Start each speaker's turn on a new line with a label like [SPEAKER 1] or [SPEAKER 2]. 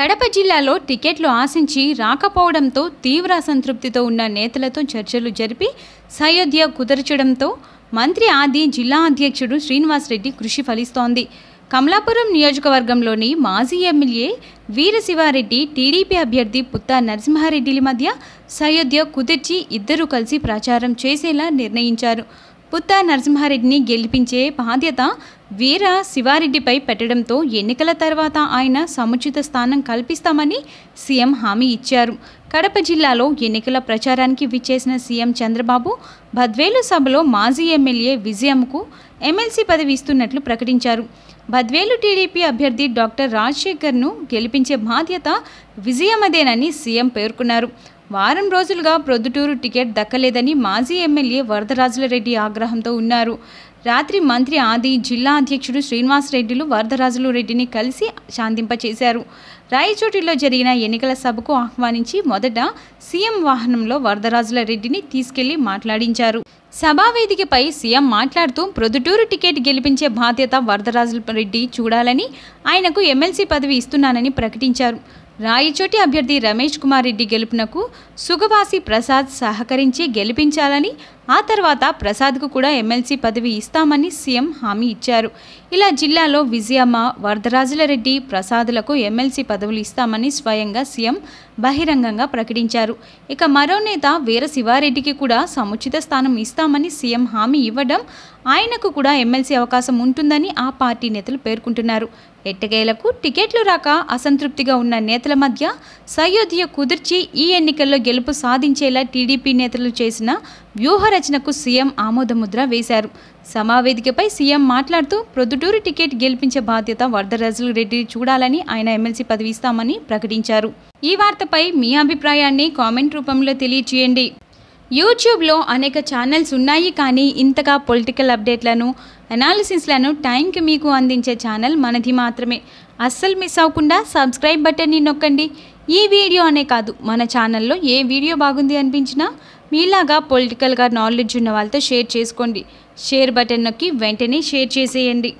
[SPEAKER 1] కడప జిల్లాలో టికెట్లు ఆశించి రాకపోవడంతో తీవ్ర అసంతృప్తితో ఉన్న నేతలతో చర్చలు జరిపి సయోధ్య కుదర్చడంతో మంత్రి ఆది జిల్లా అధ్యక్షుడు శ్రీనివాసరెడ్డి కృషి ఫలిస్తోంది. కమలాపురం నియోజకవర్గంలోని మాజీ ఎమ్మెల్యే వీరశివారెడ్డి టీడీపీ అభ్యర్థి పుత్తా నరసింహారెడ్డిల మధ్య సయోధ్య కుదిర్చి ఇద్దరూ కలిసి ప్రచారం చేసేలా నిర్ణయించారు. పుత్త నరసింహారెడ్డిని గెలిపించే బాధ్యత వీర శివారెడ్డిపై పెట్టడంతో ఎన్నికల తర్వాత ఆయన సముచిత స్థానం కల్పిస్తామని సీఎం హామీ ఇచ్చారు. కడప జిల్లాలో ఎన్నికల ప్రచారానికి విచ్చేసిన సీఎం చంద్రబాబు బద్వేలు సభలో మాజీ ఎమ్మెల్యే విజయంకు ఎమ్మెల్సీ పదవి ఇస్తున్నట్లు ప్రకటించారు. బద్వేలు టీడీపీ అభ్యర్థి డాక్టర్ రాజశేఖర్ను గెలిపించే బాధ్యత విజయమదేనని సీఎం పేర్కొన్నారు. వారం రోజులుగా ప్రొద్దుటూరు టికెట్ దక్కలేదని మాజీ ఎమ్మెల్యే వరదరాజులరెడ్డి ఆగ్రహంతో ఉన్నారు. రాత్రి మంత్రి ఆది జిల్లా అధ్యక్షుడు శ్రీనివాసరెడ్డిలు వరదరాజులు రెడ్డిని కలిసి శాంతింపచేశారు. రాయచోటిలో జరిగిన ఎన్నికల సభకు ఆహ్వానించి మొదట సీఎం వాహనంలో వరదరాజుల రెడ్డిని తీసుకెళ్ళి మాట్లాడించారు. సభావేదికపై సీఎం మాట్లాడుతూ ప్రొద్దుటూరు టికెట్ గెలిపించే బాధ్యత వరదరాజుల రెడ్డి చూడాలని ఆయనకు ఎమ్మెల్సీ పదవి ఇస్తున్నానని ప్రకటించారు. రాయచోటి అభ్యర్థి రమేష్ కుమార్ రెడ్డి గెలుపునకు సుగవాసి ప్రసాద్ సహకరించి గెలిపించాలని ఆ తర్వాత ప్రసాద్కు కూడా ఎమ్మెల్సీ పదవి ఇస్తామని సీఎం హామీ ఇచ్చారు. ఇలా జిల్లాలో విజయమ్మ వరదరాజుల రెడ్డి ప్రసాదులకు ఎమ్మెల్సీ పదవులు ఇస్తామని స్వయంగా సీఎం బహిరంగంగా ప్రకటించారు. ఇక మరో నేత వీర శివారెడ్డికి కూడా సముచిత స్థానం ఇస్తామని సీఎం హామీ ఇవ్వడం ఆయనకు కూడా ఎమ్మెల్సీ అవకాశం ఉంటుందని ఆ పార్టీ నేతలు పేర్కొంటున్నారు. ఎట్టకేలకు టికెట్లు రాక అసంతృప్తిగా ఉన్న నేతల మధ్య సయోధ్య కుదిర్చి ఈ ఎన్నికల్లో గెలుపు సాధించేలా టీడీపీ నేతలు చేసిన వ్యూహరచనకు సీఎం ఆమోదముద్ర వేశారు. సమావేదికపై సీఎం మాట్లాడుతూ ప్రొద్దుటూరు టికెట్ గెలిపించే బాధ్యత వరదరాజులు రెడ్డి చూడాలని ఆయన ఎమ్మెల్సీ పదవి ఇస్తామని ప్రకటించారు. ఈ వార్తపై మీ అభిప్రాయాన్ని కామెంట్ రూపంలో తెలియచేయండి యూట్యూబ్లో అనేక ఛానల్స్ ఉన్నాయి కానీ ఇంతగా పొలిటికల్ అప్డేట్లను అనాలిసిస్లను టైంకి మీకు అందించే ఛానల్ మనది మాత్రమే. అస్సలు మిస్ అవ్వకుండా సబ్స్క్రైబ్ బటన్ని నొక్కండి. ఈ వీడియో అనే కాదు మన ఛానల్లో ఏ వీడియో బాగుంది అనిపించినా మీలాగా పొలిటికల్గా నాలెడ్జ్ ఉన్న వాళ్ళతో షేర్ చేసుకోండి. షేర్ బటన్ నొక్కి వెంటనే షేర్ చేసేయండి.